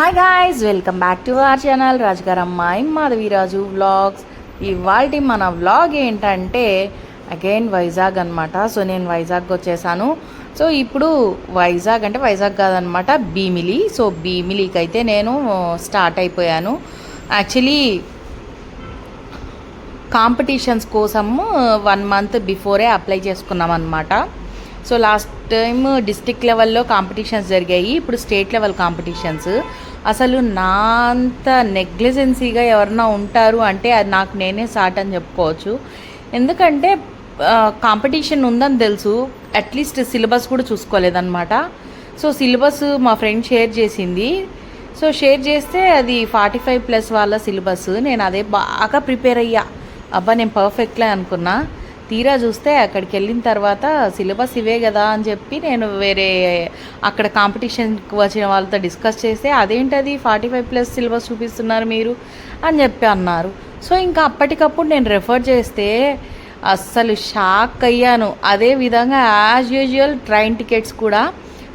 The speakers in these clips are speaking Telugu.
Hi guys welcome back to our channel రాజుగారమ్మ Madhaviraju vlogs ఇవాళ మన వ్లాగ్ ఏంటంటే అగైన్ వైజాగ్ అనమాట సో నేను వైజాగ్ వచ్చేసాను. సో ఇప్పుడు వైజాగ్ అంటే వైజాగ్ కాదనమాట భీమిలి సో భీమిలికి అయితే నేను స్టార్ట్ అయిపోయాను. యాక్చువల్లీ కాంపిటీషన్స్ కోసము వన్ మంత్ బిఫోరే అప్లై చేసుకున్నాం అనమాట సో లాస్ట్ టైం డిస్టిక్ లెవెల్లో కాంపిటీషన్స్ జరిగాయి. ఇప్పుడు స్టేట్ లెవెల్ కాంపిటీషన్స్ అసలు నా అంత నెగ్లిజెన్సీగా ఎవరన్నా ఉంటారు అంటే అది నాకు నేనే సాట్ అని చెప్పుకోవచ్చు. ఎందుకంటే కాంపిటీషన్ ఉందని తెలుసు. అట్లీస్ట్ సిలబస్ కూడా చూసుకోలేదన్నమాట. సో సిలబస్ మా ఫ్రెండ్ షేర్ చేసింది. సో షేర్ చేస్తే అది ఫార్టీ ఫైవ్ ప్లస్ వాళ్ళ సిలబస్. నేను అదే బాగా ప్రిపేర్ అయ్యా. అబ్బా నేను పర్ఫెక్ట్లే అనుకున్నా. తీరా చూస్తే అక్కడికి వెళ్ళిన తర్వాత సిలబస్ ఇవే కదా అని చెప్పి నేను వేరే అక్కడ కాంపిటీషన్కి వచ్చిన వాళ్ళతో డిస్కస్ చేస్తే అదేంటది? ఫార్టీ ఫైవ్ ప్లస్ సిలబస్ చూపిస్తున్నారు మీరు అని చెప్పి అన్నారు. సో ఇంకా అప్పటికప్పుడు నేను రెఫర్ చేస్తే అస్సలు షాక్ అయ్యాను. అదే విధంగా యాజ్ యూజువల్ ట్రైన్ టికెట్స్ కూడా.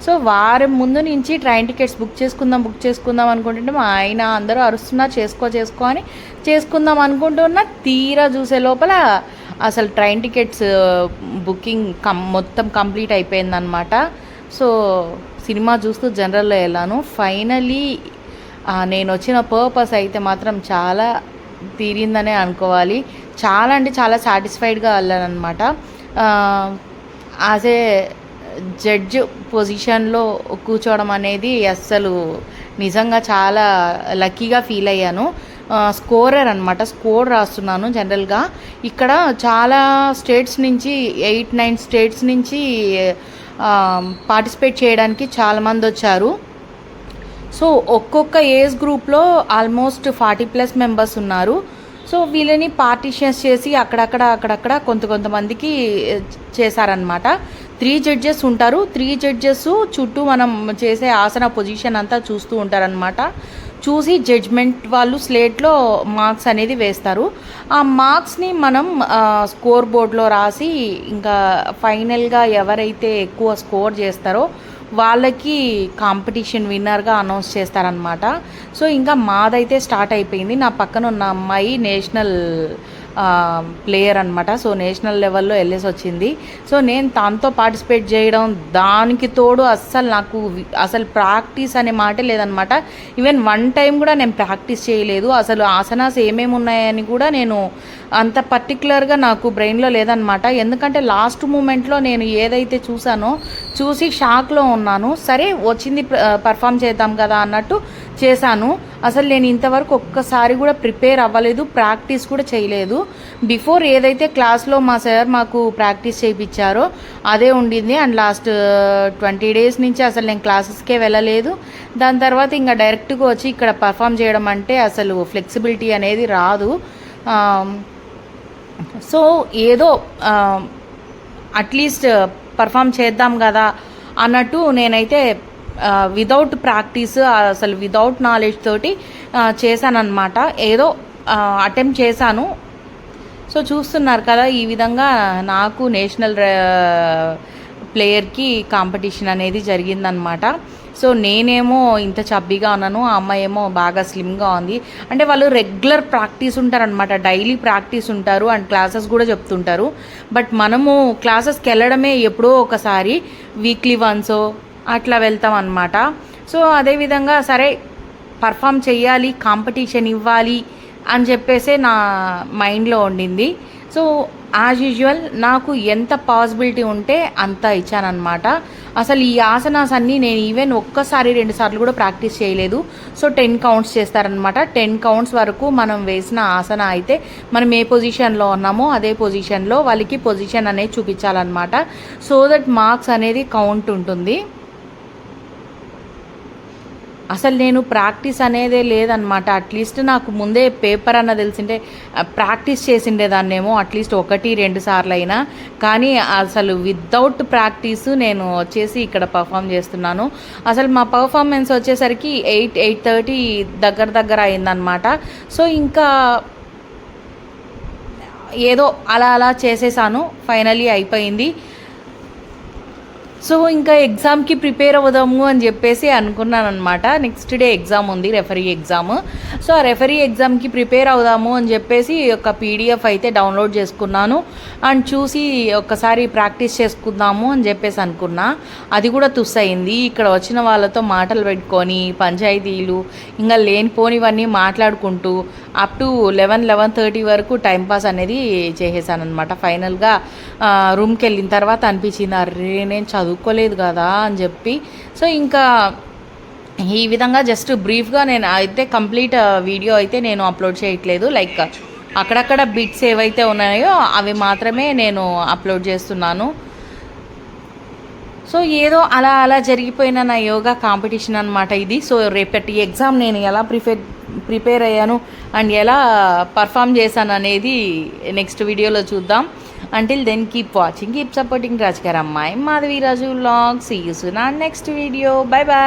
సో వారం ముందు నుంచి ట్రైన్ టికెట్స్ బుక్ చేసుకుందాం బుక్ చేసుకుందాం అనుకుంటుంటే మా ఆయన అందరూ అరుస్తున్నా చేసుకో చేసుకో అని చేసుకుందాం అనుకుంటున్నా తీరా చూసే లోపల అసలు ట్రైన్ టికెట్స్ బుకింగ్ కం మొత్తం కంప్లీట్ అయిపోయిందనమాట సో సినిమా చూస్తూ జనరల్లో వెళ్ళాను. ఫైనలీ నేను వచ్చిన పర్పస్ అయితే మాత్రం చాలా తీరిందనే అనుకోవాలి. చాలా అంటే చాలా సాటిస్ఫైడ్గా వెళ్ళానమాట యాజ్ ఏ జడ్జ్ పొజిషన్లో కూర్చోవడం అనేది అస్సలు నిజంగా చాలా లక్కీగా ఫీల్ అయ్యాను. స్కోరర్ అనమాట స్కోర్ రాస్తున్నాను జనరల్గా. ఇక్కడ చాలా స్టేట్స్ నుంచి ఎయిట్ నైన్ స్టేట్స్ నుంచి పార్టిసిపేట్ చేయడానికి చాలామంది వచ్చారు. సో ఒక్కొక్క ఏజ్ గ్రూప్లో ఆల్మోస్ట్ ఫార్టీ ప్లస్ మెంబర్స్ ఉన్నారు. సో వీళ్ళని పార్టీషన్స్ చేసి అక్కడక్కడ అక్కడక్కడ కొంత కొంతమందికి చేశారనమాట త్రీ జడ్జెస్ ఉంటారు. త్రీ జడ్జెస్ చుట్టూ మనం చేసే ఆసన పొజిషన్ అంతా చూస్తూ ఉంటారనమాట చూసి జడ్జ్మెంట్ వాళ్ళు స్లేట్లో మార్క్స్ అనేది వేస్తారు. ఆ మార్క్స్ని మనం స్కోర్ బోర్డ్లో రాసి ఇంకా ఫైనల్గా ఎవరైతే ఎక్కువ స్కోర్ చేస్తారో వాళ్ళకి కాంపిటీషన్ విన్నర్గా అనౌన్స్ చేస్తారనమాట సో ఇంకా మాదైతే స్టార్ట్ అయిపోయింది. నా పక్కన ఉన్న అమ్మాయి నేషనల్ ప్లేయర్ అనమాట సో నేషనల్ లెవెల్లో వెళ్ళేసి వచ్చింది. సో నేను దాంతో పార్టిసిపేట్ చేయడం దానికి తోడు అస్సలు నాకు అసలు ప్రాక్టీస్ అనే మాట లేదనమాట ఈవెన్ వన్ టైం కూడా నేను ప్రాక్టీస్ చేయలేదు. అసలు ఆసనాస్ ఏమేమి ఉన్నాయని కూడా నేను అంత పర్టికులర్గా నాకు బ్రెయిన్లో లేదనమాట ఎందుకంటే లాస్ట్ మూమెంట్లో నేను ఏదైతే చూసానో చూసి షాక్లో ఉన్నాను. సరే వచ్చింది పర్ఫామ్ చేద్దాం కదా అన్నట్టు చేశాను. అసలు నేను ఇంతవరకు ఒక్కసారి కూడా ప్రిపేర్ అవ్వలేదు ప్రాక్టీస్ కూడా చేయలేదు. బిఫోర్ ఏదైతే క్లాస్లో మా సార్ మాకు ప్రాక్టీస్ చేయించారో అదే ఉండింది. అండ్ లాస్ట్ ట్వంటీ డేస్ నుంచి అసలు నేను క్లాసెస్కే వెళ్ళలేదు. దాని తర్వాత ఇంకా డైరెక్ట్గా వచ్చి ఇక్కడ పర్ఫామ్ చేయడం అంటే అసలు ఫ్లెక్సిబిలిటీ అనేది రాదు. సో ఏదో అట్లీస్ట్ పర్ఫామ్ చేద్దాం కదా అన్నట్టు నేనైతే వితౌట్ ప్రాక్టీస్ అసలు వితౌట్ నాలెడ్జ్ తోటి చేశానన్నమాట. ఏదో అటెంప్ట్ చేశాను. సో చూస్తున్నారు కదా ఈ విధంగా నాకు నేషనల్ ప్లేయర్కి కాంపిటీషన్ అనేది జరిగిందనమాట సో నేనేమో ఇంత చబ్బీగా ఉన్నాను ఆ అమ్మాయి ఏమో బాగా స్లిమ్గా ఉంది. అంటే వాళ్ళు రెగ్యులర్ ప్రాక్టీస్ ఉంటారనమాట డైలీ ప్రాక్టీస్ ఉంటారు అండ్ క్లాసెస్ కూడా చెప్తుంటారు. బట్ మనము క్లాసెస్కి వెళ్ళడమే ఎప్పుడో ఒకసారి వీక్లీ వన్సో అట్లా వెళ్తాం అనమాట సో అదేవిధంగా సరే పర్ఫామ్ చేయాలి కాంపిటీషన్ ఇవ్వాలి అని చెప్పేసే నా మైండ్లో ఉండింది. సో యాజ్ యూజువల్ నాకు ఎంత పాసిబిలిటీ ఉంటే అంత ఇచ్చానమాట అసలు ఈ ఆసనాస్ అన్నీ నేను ఈవెన్ ఒక్కసారి రెండు సార్లు కూడా ప్రాక్టీస్ చేయలేదు. సో టెన్ కౌంట్స్ చేస్తారనమాట టెన్ కౌంట్స్ వరకు మనం వేసిన ఆసన అయితే మనం ఏ పొజిషన్లో ఉన్నామో అదే పొజిషన్లో వాళ్ళకి పొజిషన్ అనేది చూపించాలన్నమాట. సో దట్ మార్క్స్ అనేది కౌంట్ ఉంటుంది. అసలు నేను ప్రాక్టీస్ అనేదే లేదనమాట అట్లీస్ట్ నాకు ముందే పేపర్ అన్న తెలిసింటే ప్రాక్టీస్ చేసిండేదాన్నేమో అట్లీస్ట్ ఒకటి రెండు సార్లు అయినా కానీ అసలు వితౌట్ ప్రాక్టీస్ నేను వచ్చేసి ఇక్కడ పర్ఫామ్ చేస్తున్నాను. అసలు మా పర్ఫార్మెన్స్ వచ్చేసరికి ఎయిట్ ఎయిట్ థర్టీ దగ్గర దగ్గర అయిందనమాట సో ఇంకా ఏదో అలా అలా చేసేసాను. ఫైనలీ అయిపోయింది. సో ఇంకా ఎగ్జామ్కి ప్రిపేర్ అవుదాము అని చెప్పేసి అనుకున్నాను అనమాట నెక్స్ట్ డే ఎగ్జామ్ ఉంది రెఫరీ ఎగ్జామ్. సో ఆ రెఫరీ ఎగ్జామ్కి ప్రిపేర్ అవుదాము అని చెప్పేసి ఒక పీడిఎఫ్ అయితే డౌన్లోడ్ చేసుకున్నాను. అండ్ చూసి ఒకసారి ప్రాక్టీస్ చేసుకుందాము అని చెప్పేసి అనుకున్నా. అది కూడా తుస్ అయింది ఇక్కడ వచ్చిన వాళ్ళతో మాటలు పెట్టుకొని పంచాయతీలు ఇంకా లేనిపోనివన్నీ మాట్లాడుకుంటూ up to eleven eleven thirty వరకు టైంపాస్ అనేది చేసేసాను అనమాట ఫైనల్గా రూమ్కి వెళ్ళిన తర్వాత అనిపించింది అరే నేను చదువుకోలేదు కదా అని చెప్పి. సో ఇంకా ఈ విధంగా జస్ట్ బ్రీఫ్గా నేను అయితే కంప్లీట్ వీడియో అయితే నేను అప్లోడ్ చేయట్లేదు. లైక్ అక్కడక్కడ బిట్స్ ఏవైతే ఉన్నాయో అవి మాత్రమే నేను అప్లోడ్ చేస్తున్నాను. సో ఏదో అలా అలా జరిగిపోయిన నా యోగా కాంపిటీషన్ అనమాట ఇది. సో రేపటి ఎగ్జామ్ నేను ఎలా ప్రిపేర్ ప్రిపేర్ అయ్యాను అండ్ ఎలా పర్ఫామ్ చేశాను అనేది నెక్స్ట్ వీడియోలో చూద్దాం. Until then keep watching keep supporting రాజకీయ అమ్మాయి Madhavi Raju vlog see you soon next video bye bye